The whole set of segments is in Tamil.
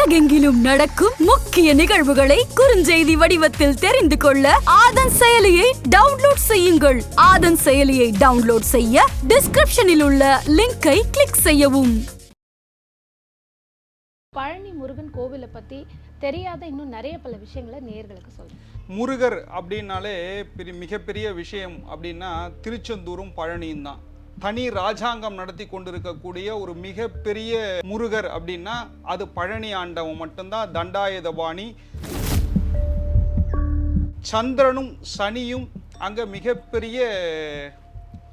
உலகெங்கிலும் நடக்கும் முக்கிய நிகழ்வுகளை குறுஞ்செய்தி வடிவத்தில் தெரிந்து கொள்ள ஆதன் செயலியை டவுன்லோட் செய்யுங்கள். ஆதன் செயலியை டவுன்லோட் செய்ய டிஸ்கிரிப்ஷனில் உள்ள லிங்கை கிளிக் செய்யவும். பழனி முருகன் கோவிலை பற்றி தெரியாத இன்னும் நிறைய பல விஷயங்களை நேயர்களுக்கு சொல்லுங்கள் முருகர் அப்படின்னாலே பெரிய மிகப்பெரிய விஷயம் அப்படின்னா திருச்செந்தூரும் பழனியும் தான். தனி ராஜாங்கம் நடத்தி கொண்டிருக்கக்கூடிய ஒரு மிகப்பெரிய முருகர் அப்படின்னா அது பழனி ஆண்டவன் மட்டும்தான் தண்டாயுதபாணி. சந்திரனும் சனியும் அங்கே மிகப்பெரிய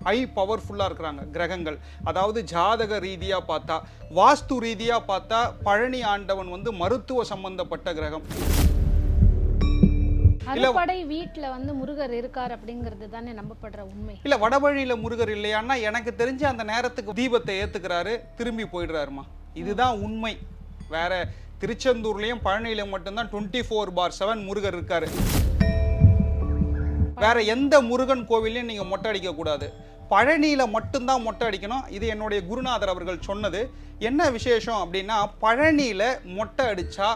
ஹை பவர்ஃபுல்லாக இருக்கிறாங்க கிரகங்கள். அதாவது ஜாதக ரீதியாக பார்த்தா வாஸ்து ரீதியாக பார்த்தா பழனி ஆண்டவன் வந்து மருத்துவ சம்பந்தப்பட்ட கிரகம். அறுபடை வீட்டில் வந்து முருகர் இருக்கார் அப்படிங்கிறது தானே நம்பப்படுற உண்மை. இல்ல வடவழியில முருகர் இல்லையான்னா எனக்கு தெரிஞ்சு அந்த நேரத்துக்கு தீபத்தை ஏத்துக்கிறாரு திரும்பி போயிடுறாருமா. இதுதான் உண்மை. வேற திருச்செந்தூர்லயும் பழனியில மட்டும்தான் twenty four by seven Murugar இருக்காரு. வேற எந்த முருகன் கோவிலையும் நீங்க மொட்டை அடிக்க கூடாது. பழனியில மட்டும்தான் மொட்டை அடிக்கணும். இது என்னுடைய குருநாதர் அவர்கள் சொன்னது. என்ன விசேஷம் அப்படின்னா பழனியில மொட்டை அடிச்சா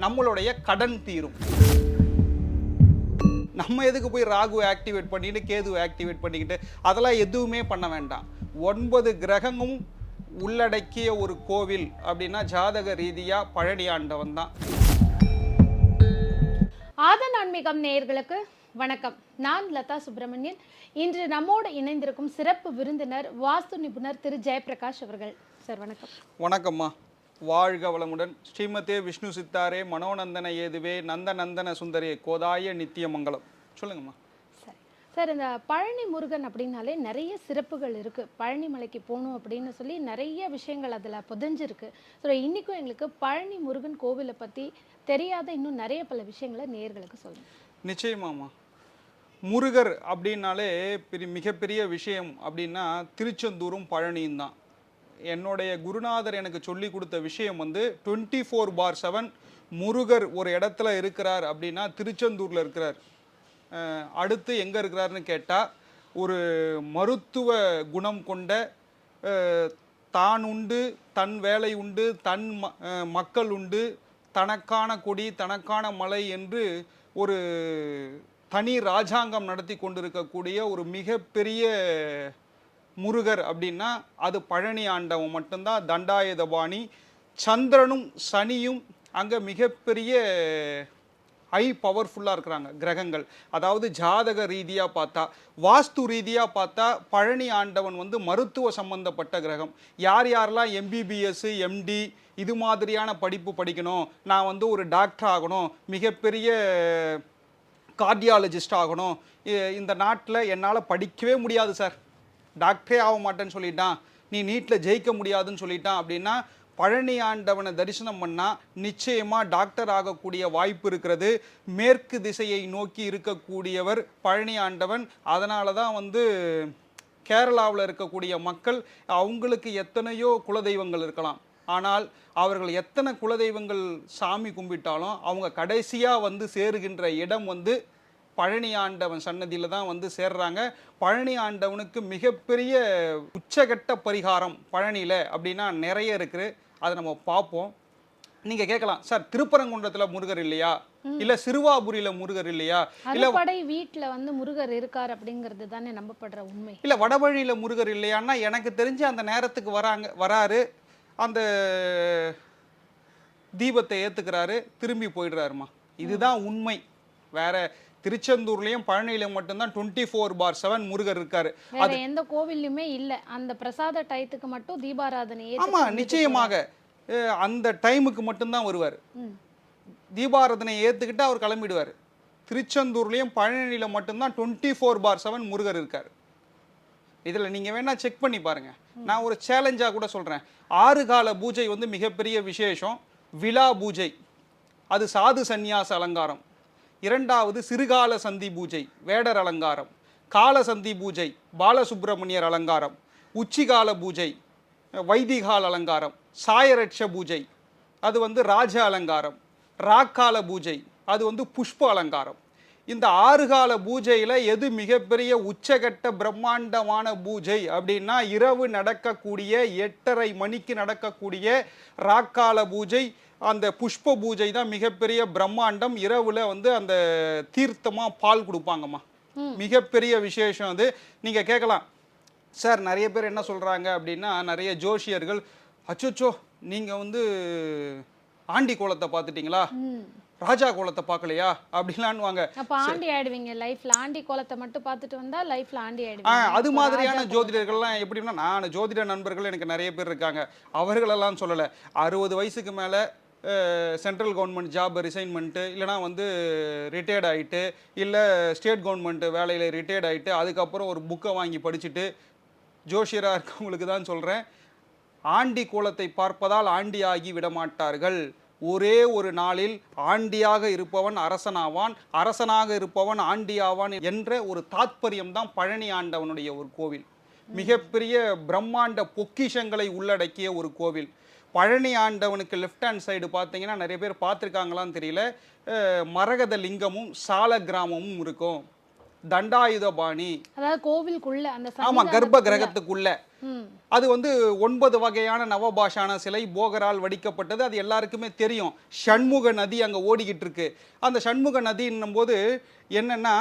நம்மளுடைய கடன் தீரும். நம்ம எதுக்கு போய் ராகு ஆக்டிவேட் பண்ணிட்டு கேது ஆக்டிவேட் பண்ணிக்கிட்டு அதெல்லாம் எதுவுமே பண்ண வேண்டாம். ஒன்பது கிரகமும் உள்ளடக்கிய ஒரு கோவில் அப்படின்னா ஜாதக ரீதியா பழனி ஆண்டவன் தான். ஆதன் ஆன்மீகம் நேயர்களுக்கு வணக்கம். நான் லதா சுப்பிரமணியன். இன்று நம்மோடு இணைந்திருக்கும் சிறப்பு விருந்தினர் வாஸ்து நிபுணர் திரு ஜெயபிரகாஷ் அவர்கள். சார் வணக்கம். வணக்கம்மா. வாழ்க வளமுடன். ஸ்ரீமதே விஷ்ணு சித்தாரே மனோநந்தன ஏதுவே நந்த நந்தன சுந்தரே கோதாய நித்தியமங்கலம். சொல்லுங்கம்மா. சரி. சார் இந்த பழனி முருகன் அப்படின்னாலே நிறைய சிறப்புகள் இருக்குது பழனி மலைக்கு போகணும் அப்படின்னு சொல்லி நிறைய விஷயங்கள் அதில் புதைஞ்சிருக்கு. ஸோ இன்றைக்கும் எங்களுக்கு பழனி முருகன் கோவிலை பற்றி தெரியாத இன்னும் நிறைய பல விஷயங்களை நேயர்களுக்கு சொல்லுங்கள் நிச்சயமாம்மா. முருகர் அப்படின்னாலே பெரிய மிகப்பெரிய விஷயம் அப்படின்னா திருச்செந்தூரும் பழனியும் தான் என்னுடைய குருநாதர் எனக்கு சொல்லி கொடுத்த விஷயம் வந்து twenty four by seven Murugar ஒரு இடத்துல இருக்கிறார் அப்படின்னா திருச்செந்தூரில் இருக்கிறார். அடுத்து எங்கே இருக்கிறாருன்னு கேட்டால் ஒரு மருத்துவ குணம் கொண்ட தான் உண்டு தன் வேலை உண்டு தன் மக்கள் உண்டு தனக்கான கொடி தனக்கான மலை என்று ஒரு தனி ராஜாங்கம் நடத்தி கொண்டிருக்கக்கூடிய ஒரு மிகப்பெரிய முருகர் அப்படின்னா அது பழனி ஆண்டவன் மட்டும்தான் தண்டாயுதபாணி சந்திரனும் சனியும் அங்கே மிகப்பெரிய ஹை பவர்ஃபுல்லாக இருக்கிறாங்க கிரகங்கள். அதாவது ஜாதக ரீதியாக பார்த்தா வாஸ்து ரீதியாக பார்த்தா பழனி ஆண்டவன் வந்து மருத்துவ சம்பந்தப்பட்ட கிரகம். யார் யாரெல்லாம் எம்பிபிஎஸ் எம்டி இது மாதிரியான படிப்பு படிக்கணும் நான் வந்து ஒரு டாக்டர் ஆகணும் மிகப்பெரிய கார்டியாலஜிஸ்ட் ஆகணும் இந்த நாட்டில் என்னால் படிக்கவே முடியாது சார். டாக்டரே ஆக மாட்டேன்னு சொல்லிட்டான். நீ நீட்டில் ஜெயிக்க முடியாதுன்னு சொல்லிட்டான் அப்படின்னா பழனி ஆண்டவனை தரிசனம் பண்ணால் நிச்சயமாக டாக்டர் ஆகக்கூடிய வாய்ப்பு இருக்கிறது. மேற்கு திசையை நோக்கி இருக்கக்கூடியவர் பழனி ஆண்டவன். அதனால தான் வந்து கேரளாவில் இருக்கக்கூடிய மக்கள் அவங்களுக்கு எத்தனையோ குலதெய்வங்கள் இருக்கலாம். ஆனால் அவர்கள் எத்தனை குலதெய்வங்கள் சாமி கும்பிட்டாலும் அவங்க கடைசியாக வந்து சேருகின்ற இடம் வந்து பழனி ஆண்டவன் சன்னதியில் தான் வந்து சேர்றாங்க. பழனி ஆண்டவனுக்கு மிகப்பெரிய உச்சகட்ட பரிகாரம் பழனியில் அப்படின்னா நிறைய இருக்குது அதை நம்ம பார்ப்போம். நீங்கள் கேட்கலாம் சார் திருப்பரங்குன்றத்தில் முருகர் இல்லையா? இல்லை சிறுவாபுரியில் முருகர் இல்லையா? இல்லை அறுபடை வீட்டில் வந்து முருகர் இருக்கார் அப்படிங்கிறது தானே நம்பப்படுற உண்மை. இல்லை வடவழியில் முருகர் இல்லையான்னா எனக்கு தெரிஞ்சு அந்த நேரத்துக்கு வராங்க வராரு. அந்த தீபத்தை ஏற்றுக்கிறாரு திரும்பி போயிடுறாருமா இதுதான் உண்மை. வேற திருச்செந்தூர்லேயும் பழனியிலும் மட்டும்தான் twenty four bar seven Murugar இருக்காரு. வேற எந்த கோவில்லையுமே இல்லை. அந்த பிரசாத டயத்துக்கு மட்டும் தீபாராதனையே ஆமாம் நிச்சயமாக. அந்த டைமுக்கு மட்டும்தான் வருவார். தீபாரதனை ஏற்றுக்கிட்டு அவர் கிளம்பிடுவார். திருச்செந்தூர்லேயும் பழனியில் மட்டும்தான் twenty four bar seven Murugar இருக்கார். இதில் நீங்கள் வேணால் செக் பண்ணி பாருங்க. நான் ஒரு சேலஞ்சாக கூட சொல்கிறேன் ஆறு கால பூஜை வந்து மிகப்பெரிய விசேஷம். விழா பூஜை. அது சாது சந்நியாச அலங்காரம். இரண்டாவது சிறுகால சந்தி பூஜை வேடர் அலங்காரம். கால சந்தி பூஜை பாலசுப்பிரமணியர் அலங்காரம். உச்சிகால பூஜை வைதிகால் அலங்காரம். சாயரட்ச பூஜை அது வந்து ராஜ அலங்காரம். ராக்கால பூஜை அது வந்து புஷ்ப அலங்காரம். இந்த ஆறுகால பூஜையில் எது மிகப்பெரிய உச்சகட்ட பிரம்மாண்டமான பூஜை அப்படின்னா இரவு நடக்கக்கூடிய எட்டரை மணிக்கு நடக்கக்கூடிய ராக்கால பூஜை அந்த புஷ்ப பூஜை தான் மிகப்பெரிய பிரம்மாண்டம். இரவுல வந்து அந்த தீர்த்தமா பால் கொடுப்பாங்கம்மா. மிகப்பெரிய விசேஷம் அது. நீங்க கேட்கலாம் சார் நிறைய பேர் என்ன சொல்றாங்க அப்படின்னா நிறைய ஜோஷியர்கள் அச்சோச்சோ நீங்க வந்து ஆண்டி கோலத்தை பார்த்துட்டீங்களா? ராஜா கோலத்தை பார்க்கலையா? அப்படிலான்வாங்க அப்ப ஆண்டி ஆயிடுவீங்க. லைஃப்ல ஆண்டி கோலத்தை மட்டும் பார்த்துட்டு வந்தா லைஃப்ல ஆண்டி ஆயிடுவீங்க. அது மாதிரியான ஜோதிடர்கள்லாம் எப்படின்னா நான் ஜோதிட நண்பர்கள் எனக்கு நிறைய பேர் இருக்காங்க. அவர்களெல்லாம் சொல்லலை. அறுபது வயசுக்கு மேலே சென்ட்ரல் கவர்மெண்ட் ஜாப் ரிசைன்மெண்ட்டு இல்லைனா வந்து ரிட்டையர்ட் ஆகிட்டு இல்லை ஸ்டேட் கவர்மெண்ட் வேலையில் ரிட்டையர்ட் ஆகிட்டு அதுக்கப்புறம் ஒரு புக்கை வாங்கி படிச்சுட்டு ஜோஷியராக இருக்கவங்களுக்கு தான் சொல்கிறேன் ஆண்டி கோலத்தை பார்ப்பதால் ஆண்டியாகி விடமாட்டார்கள். ஒரே ஒரு நாளில் ஆண்டியாக இருப்பவன் அரசனாவான் அரசனாக இருப்பவன் ஆண்டியாவான் என்ற ஒரு தாத்பரியம் தான் பழனி ஆண்டவனுடைய ஒரு கோவில். மிகப்பெரிய பிரம்மாண்ட பொக்கிஷங்களை உள்ளடக்கிய ஒரு கோவில். பழனி ஆண்டவனுக்கு லெஃப்ட் ஹேண்ட் சைடு பார்த்தீங்கன்னா நிறைய பேர் பார்த்துருக்காங்களான்னு தெரியல. மரகத லிங்கமும் சால கிராமமும் இருக்கும். தண்டாயுதபாணி. அதாவது கோவிலுக்குள்ள அந்த ஆமா. கர்ப்ப கிரகத்துக்குள்ள அது வந்து ஒன்பது வகையான நவபாஷான சிலை போகரால் வடிக்கப்பட்டது. அது எல்லாருக்குமே தெரியும். சண்முக நதி அங்கே ஓடிக்கிட்டு இருக்கு அந்த சண்முக நதின்னும் போது என்னன்னா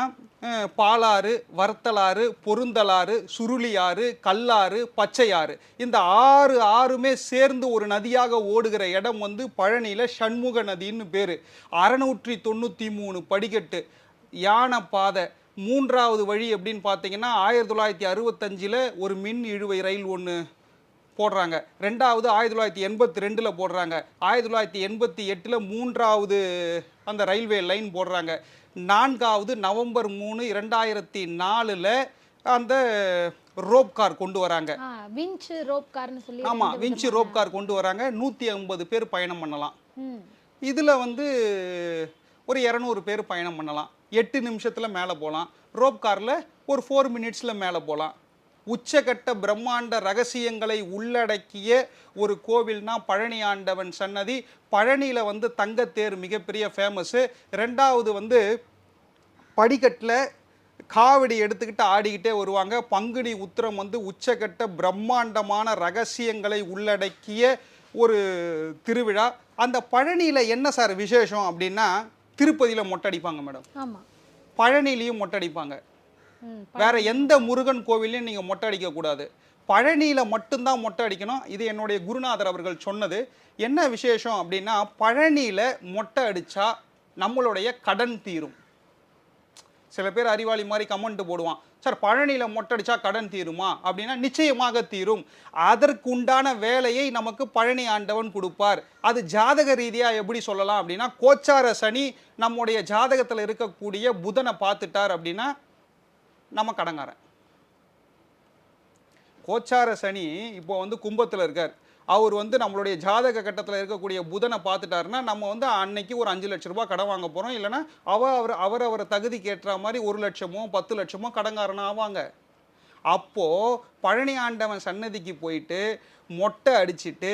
பாலாறு வர்த்தலாறு பொருந்தலாறு சுருளியாறு கல்லாறு பச்சையாறு. இந்த ஆறு ஆறுமே சேர்ந்து ஒரு நதியாக ஓடுகிற இடம் வந்து பழனியில் சண்முக நதின்னு பேர். அறநூற்றி தொண்ணூற்றி மூணு படிக்கட்டு. யானை பாதை. மூன்றாவது வழி எப்படின்னு பார்த்தீங்கன்னா ஆயிரத்தி தொள்ளாயிரத்தி அறுபத்தஞ்சில் ஒரு மின் இழுவை ரயில் ஒன்று போடுறாங்க. ரெண்டாவது ஆயிரத்தி தொள்ளாயிரத்தி எண்பத்தி ரெண்டில் போடுறாங்க. ஆயிரத்தி தொள்ளாயிரத்தி எண்பத்தி எட்டில் மூன்றாவது அந்த ரயில்வே லைன் போடுறாங்க. நான்காவது நவம்பர் மூணு இரண்டாயிரத்தி நாலில் அந்த ரோப் கார் கொண்டு வராங்க. விஞ்ச் ரோப் கார்னு சொல்லி ஆமாம் விஞ்ச் ரோப் கார் கொண்டு வராங்க. நூற்றி ஐம்பது பேர் பயணம் பண்ணலாம். இதில் வந்து ஒரு இரநூறு பேர் பயணம் பண்ணலாம். எட்டு நிமிஷத்தில் மேலே போகலாம் ரோப் காரில் ஒரு ஃபோர் மினிட்ஸில் மேலே போகலாம் உச்சகட்ட பிரம்மாண்ட ரகசியங்களை உள்ளடக்கிய ஒரு கோவில்னா பழனி ஆண்டவன் சன்னதி. பழனியில் வந்து தங்கத்தேர் மிகப்பெரிய ஃபேமஸ்ஸு ரெண்டாவது வந்து படிக்கட்டில் காவடி எடுத்துக்கிட்டு ஆடிக்கிட்டே வருவாங்க. பங்குனி உத்திரம் வந்து உச்சகட்ட பிரம்மாண்டமான ரகசியங்களை உள்ளடக்கிய ஒரு திருவிழா. அந்த பழனியில் என்ன சார் விசேஷம் அப்படின்னா திருப்பதியில் மொட்டடிப்பாங்க மேடம். ஆமா. பழனிலையும் மொட்டடிப்பாங்க. ம் வேற எந்த முருகன் கோவிலையும் நீங்கள் மொட்டை அடிக்க கூடாது. பழனியில் மட்டும்தான் மொட்டை அடிக்கணும் இது என்னுடைய குருநாதர் அவர்கள் சொன்னது. என்ன விசேஷம் அப்படின்னா பழனியில் மொட்டை அடிச்சா நம்மளுடைய கடன் தீரும். சில பேர் அறிவாளி மாதிரி கமெண்ட் போடுவான். சார் பழனியில் மொட்டடிச்சா கடன் தீருமா? அப்படின்னா நிச்சயமாக தீரும். அதற்குண்டான வேலையை நமக்கு பழனி ஆண்டவன் கொடுப்பார். அது ஜாதக ரீதியாக எப்படி சொல்லலாம் அப்படின்னா கோச்சார சனி நம்முடைய ஜாதகத்தில் இருக்கக்கூடிய புதனை பார்த்துட்டார் அப்படின்னா நம்ம கடங்காரன் கோச்சார சனி இப்போ வந்து கும்பத்தில் இருக்கார். அவர் வந்து நம்மளுடைய ஜாதக கட்டத்தில் இருக்கக்கூடிய புதனை பார்த்துட்டாருன்னா நம்ம வந்து அன்னைக்கு ஒரு அஞ்சு லட்ச ரூபாய் கடன் வாங்க போகிறோம் இல்லைன்னா அவ அவர் அவர் அவர் தகுதிக்கு ஏற்ற மாதிரி ஒரு லட்சமோ பத்து லட்சமோ கடங்காரனா ஆவாங்க. அப்போது பழனி ஆண்டவன் சன்னதிக்கு போயிட்டு மொட்டை அடிச்சிட்டு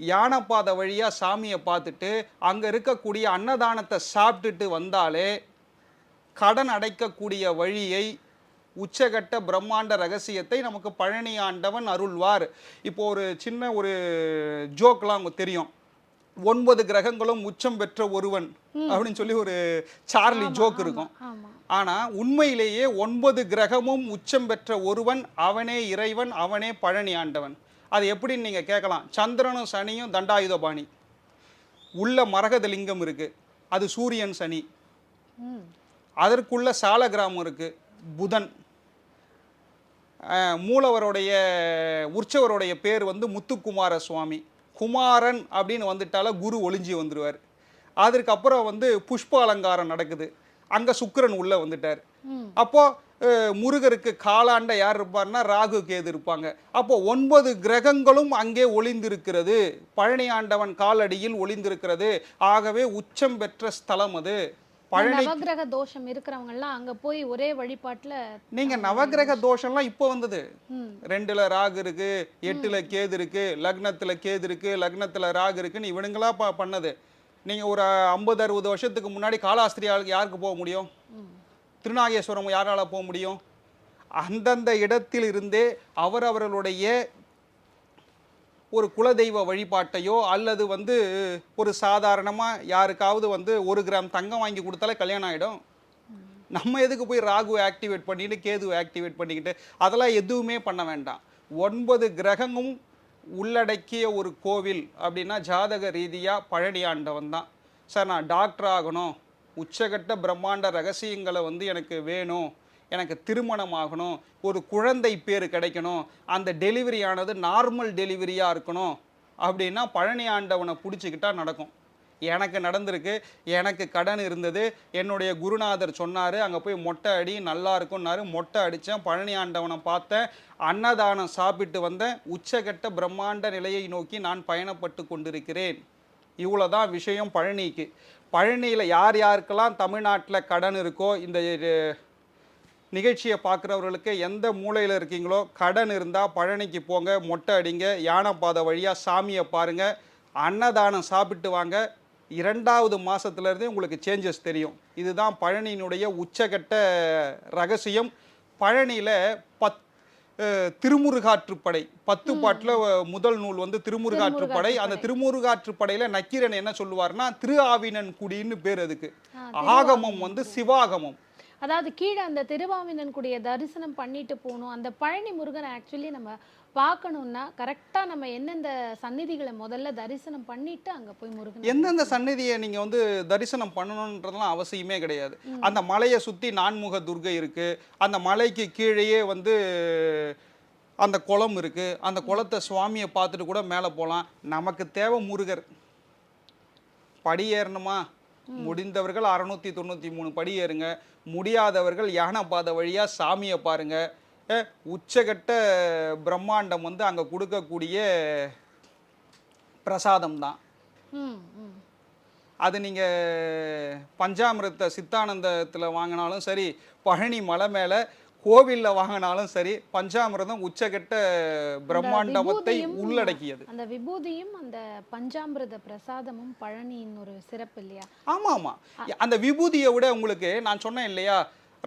யானைப்பாதை வழியாக சாமியை பார்த்துட்டு அங்கே இருக்கக்கூடிய அன்னதானத்தை சாப்பிட்டுட்டு வந்தாலே கடன் அடைக்கக்கூடிய வழியை உச்சகட்ட பிரம்மாண்ட ரகசியத்தை நமக்கு பழனி ஆண்டவன் அருள்வார். இப்போ ஒரு சின்ன ஒரு ஜோக்லாம் அவங்க தெரியும். ஒன்பது கிரகங்களும் உச்சம் பெற்ற ஒருவன் அப்படின்னு சொல்லி ஒரு சார்லி ஜோக் இருக்கும். ஆனா உண்மையிலேயே ஒன்பது கிரகமும் உச்சம் பெற்ற ஒருவன் அவனே இறைவன் அவனே பழனி ஆண்டவன். அது எப்படின்னு நீங்க கேட்கலாம். சந்திரனும் சனியும் தண்டாயுதபாணி உள்ள மரகத லிங்கம் இருக்கு. அது சூரியன் சனி. அதற்குள்ள சால கிராமம் இருக்கு. புதன். மூலவருடைய உற்சவருடைய பேர் வந்து முத்துக்குமார சுவாமி குமாரன் அப்படின்னு வந்துட்டால குரு ஒளிஞ்சி வந்துருவார். அதற்கப்புறம் வந்து புஷ்ப அலங்காரம் நடக்குது. அங்க சுக்கிரன் உள்ள வந்துட்டார். ம். அப்போ அஹ், முருகருக்கு காலாண்ட யார் இருப்பார்னா ராகு கேது இருப்பாங்க. அப்போ ஒன்பது கிரகங்களும் அங்கே ஒளிந்திருக்கிறது. பழனி ஆண்டவன் காலடியில் ஒளிந்திருக்கிறது. ஆகவே உச்சம் பெற்ற ஸ்தலம் அது. பழனி நவகிரக தோஷம் இருக்கிறவங்க எல்லாம் அங்க போய் ஒரே வழிபாட்டுல நீங்க நவகிரக தோஷம்லாம் இப்போ வந்தது. ரெண்டுல ராகு இருக்கு எட்டுல கேது இருக்கு லக்னத்துல கேது இருக்கு லக்னத்துல ராகு இருக்குன்னு இவனுங்களா பண்ணது. நீங்க ஒரு ஐம்பது அறுபது வருஷத்துக்கு முன்னாடி காலாஸ்திரி ஆளுக்கு யாருக்கு போக முடியும்? திருநாகேஸ்வரம் யாரால போக முடியும்? அந்தந்த இடத்தில் இருந்தே அவரவர்களுடைய ஒரு குலதெய்வ வழிபாட்டையோ அல்லது வந்து ஒரு சாதாரணமாக யாருக்காவது வந்து ஒரு கிராம் தங்கம் வாங்கி கொடுத்தாலே கல்யாணம் ஆகிடும் நம்ம எதுக்கு போய் ராகு ஆக்டிவேட் பண்ணிட்டு கேது ஆக்டிவேட் பண்ணிக்கிட்டு அதெல்லாம் எதுவுமே பண்ண வேண்டாம். ஒன்பது கிரகமும் உள்ளடக்கிய ஒரு கோவில் அப்படின்னா ஜாதக ரீதியாக பழனி ஆண்டவன் தான். சார் நான் டாக்டர் ஆகணும். உச்சகட்ட பிரம்மாண்ட ரகசியங்களை வந்து எனக்கு வேணும். எனக்கு திருமணம் ஆகணும் ஒரு குழந்தை பேர் கிடைக்கணும் அந்த டெலிவரியானது நார்மல் டெலிவரியாக இருக்கணும் அப்படின்னா பழனி ஆண்டவனை பிடிச்சிக்கிட்டா நடக்கும். எனக்கு நடந்திருக்கு எனக்கு கடன் இருந்தது என்னுடைய குருநாதர் சொன்னார் அங்கே போய் மொட்டை அடி நல்லா இருக்கும்னாரு மொட்டை அடித்தேன் பழனி ஆண்டவனை பார்த்தேன் அன்னதானம் சாப்பிட்டு வந்தேன் உச்சகட்ட பிரம்மாண்ட நிலையை நோக்கி நான் பயணப்பட்டு கொண்டிருக்கிறேன். இவ்வளோ தான் விஷயம் பழனிக்கு. பழனியில் யார் யாருக்கெல்லாம் தமிழ்நாட்டில் கடன் இருக்கோ இந்த நிகழ்ச்சியை பார்க்குறவர்களுக்கு எந்த மூலையில் இருக்கீங்களோ கடன் இருந்தால் பழனிக்கு போங்க மொட்டை அடிங்க யானைப்பாதை வழியாக சாமியை பாருங்கள் அன்னதானம் சாப்பிட்டு வாங்க. இரண்டாவது மாதத்துலேருந்தே உங்களுக்கு சேஞ்சஸ் தெரியும். இதுதான் பழனியினுடைய உச்சகட்ட ரகசியம். பழனியில் பத் திருமுருகாற்றுப்படை பத்து பாட்டில் முதல் நூல் வந்து திருமுருகாற்றுப்படை அந்த திருமுருகாற்றுப்படையில் நக்கீரன் என்ன சொல்லுவார்னா திரு ஆவினன் குடின்னு பேர் அதுக்கு. ஆகமம் வந்து சிவாகமம். அதாவது கீழே அந்த திருவாவினன்குடிய தரிசனம் பண்ணிட்டு போகணும். அந்த பழனி முருகனை ஆக்சுவலி நம்ம பார்க்கணும்னா கரெக்டாக நம்ம எந்தெந்த சந்நிதிகளை முதல்ல தரிசனம் பண்ணிட்டு அங்கே போய் முருகன் எந்தெந்த சந்நிதியை நீங்க வந்து தரிசனம் பண்ணணுன்றதெல்லாம் அவசியமே கிடையாது. அந்த மலையை சுத்தி நான்முக துர்கை இருக்கு. அந்த மலைக்கு கீழேயே வந்து அந்த குளம் இருக்கு. அந்த குளத்தை சுவாமியை பார்த்துட்டு கூட மேலே போகலாம். நமக்கு தேவை முருகர். படி ஏறணுமா? முடிந்தவர்கள் அறுநூத்தி தொண்ணூற்றி மூணு படி ஏறுங்க. முடியாதவர்கள் யானை பாதை வழியா சாமியை பாருங்க. அஹ், உச்சகட்ட பிரம்மாண்டம் வந்து அங்க கொடுக்கக்கூடிய பிரசாதம் தான். அது நீங்கள் பஞ்சாமிரத்தை சித்தானந்தத்தில் வாங்கினாலும் சரி பழனி மலை மேலே கோவிலில் வாங்கினாலும் சரி பஞ்சாமிரதம் உச்சகட்ட பிரம்மாண்டமத்தை உள்ளடக்கியது. அந்த விபூதியும் அந்த பஞ்சாமிர்த பிரசாதமும் பழனியின் ஒரு சிறப்பு இல்லையா? ஆமாம். ஆமாம் அந்த விபூதியை விட உங்களுக்கு நான் சொன்னேன் இல்லையா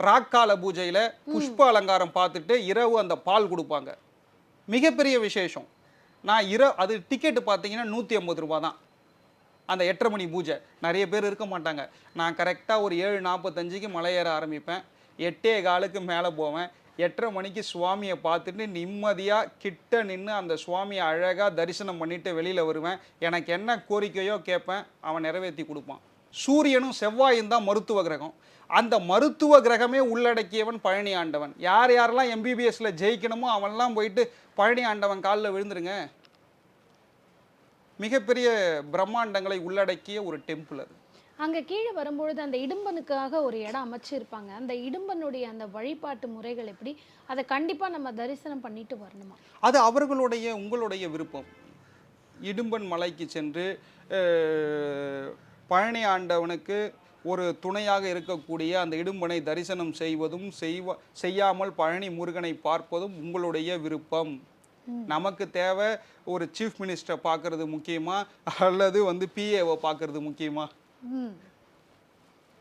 ராக்கால பூஜையில் புஷ்ப அலங்காரம் பார்த்துட்டு இரவு அந்த பால் கொடுப்பாங்க. மிகப்பெரிய விசேஷம். நான் இரவு அது டிக்கெட்டு பார்த்தீங்கன்னா நூற்றி ஐம்பது ரூபா தான். அந்த எட்டரை மணி பூஜை. நிறைய பேர் இருக்க மாட்டாங்க. நான் கரெக்டாக ஒரு ஏழு நாற்பத்தஞ்சுக்கு மலை ஏற ஆரம்பிப்பேன். எட்டே காலுக்கு மேலே போவேன். எட்டரை மணிக்கு சுவாமியை பார்த்துட்டு நிம்மதியாக கிட்ட நின்று அந்த சுவாமியை அழகாக தரிசனம் பண்ணிட்டு வெளியில் வருவேன். எனக்கு என்ன கோரிக்கையோ கேட்பேன். அவன் நிறைவேற்றி கொடுப்பான். சூரியனும் செவ்வாயும் தான் மருத்துவ கிரகம். அந்த மருத்துவ கிரகமே உள்ளடக்கியவன் பழனி ஆண்டவன். யார் யாரெல்லாம் எம்பிபிஎஸ்ல ஜெயிக்கணுமோ அவன்லாம் போயிட்டு பழனி ஆண்டவன் காலில் விழுந்துருங்க. மிகப்பெரிய பிரம்மாண்டங்களை உள்ளடக்கிய ஒரு டெம்பிள் அது. அங்க கீழே வரும்பொழுது அந்த இடும்பனுக்காக ஒரு இடம் அமைச்சிருப்பாங்க. அந்த இடும்பனுடைய அந்த வழிபாட்டு முறைகள் எப்படி? அதை கண்டிப்பா நம்ம தரிசனம் பண்ணிட்டு வரணுமா? அது அவர்களுடைய உங்களுடைய விருப்பம். இடும்பன் மலைக்கு சென்று பழனி ஆண்டவனுக்கு ஒரு துணையாக இருக்கக்கூடிய அந்த இடும்பனை தரிசனம் செய்வதும் செய்வ செய்யாமல் பழனி முருகனை பார்ப்பதும் உங்களுடைய விருப்பம். நமக்கு தேவை ஒரு சீஃப் மினிஸ்டரை பார்க்கறது முக்கியமா? அல்லது வந்து பிஏவை பார்க்கறது முக்கியமா?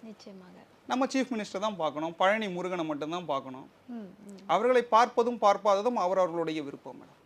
நிச்சயமாக. நம்ம சீஃப் மினிஸ்டர் தான் பார்க்கணும். பழனி முருகனை மட்டும்தான் பார்க்கணும். அவர்களை பார்ப்பதும் பார்ப்பாததும் அவரவர்களுடைய விருப்பம் மேடம்.